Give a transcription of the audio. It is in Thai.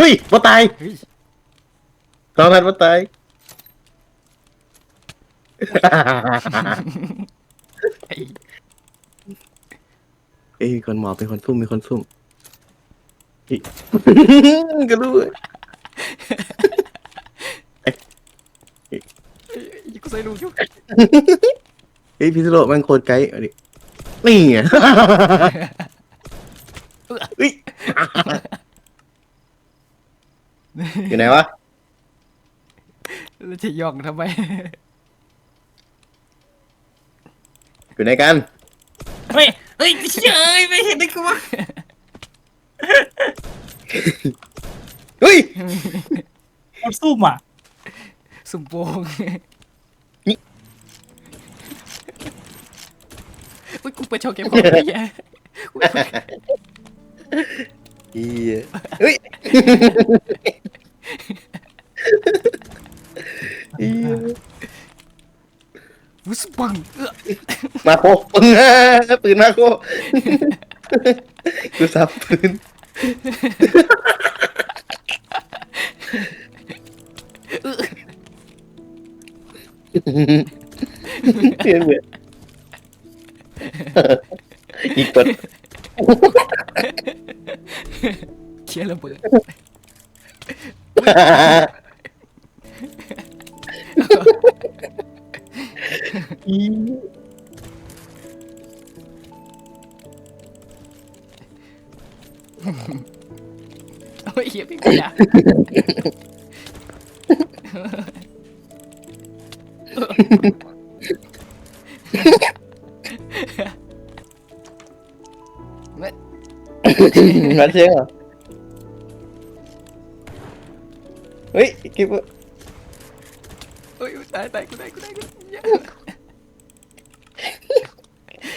เฮ้ยมาตายเฮ้ยสองนัดมาตาย เอ้ยคนหมอเป็นคนซุ่มเป็นคนซุ่มอีก ก็รู้กูใส่ลูกอยู่เฮ้ยพิซโลมันโคตรไกด์เอาดินี่ไงเฮ้ย อยู่ไหนวะ แล้วจะย่องทำไม อยู่ไหนกันเฮ้ย เฮ้ยเฉยไม่เห็นได้กูวะเฮ้ยมันซุ่มอะสุ่มโป่งนี่อุ้ยกูไปโชว์เกมของไอ้แย่อีเฮ้ยอี วุ้สปังเออมาโคปืนปืนมาโคกูสับปืนเพี้ยนเลยอีกคนเคลียร์ระเบิดอี โอ้ยเหี้ยพี่กูอยากเว้ยมาเชียงเหรอเฮ้ยกิ๊บ โอ้ยตายตา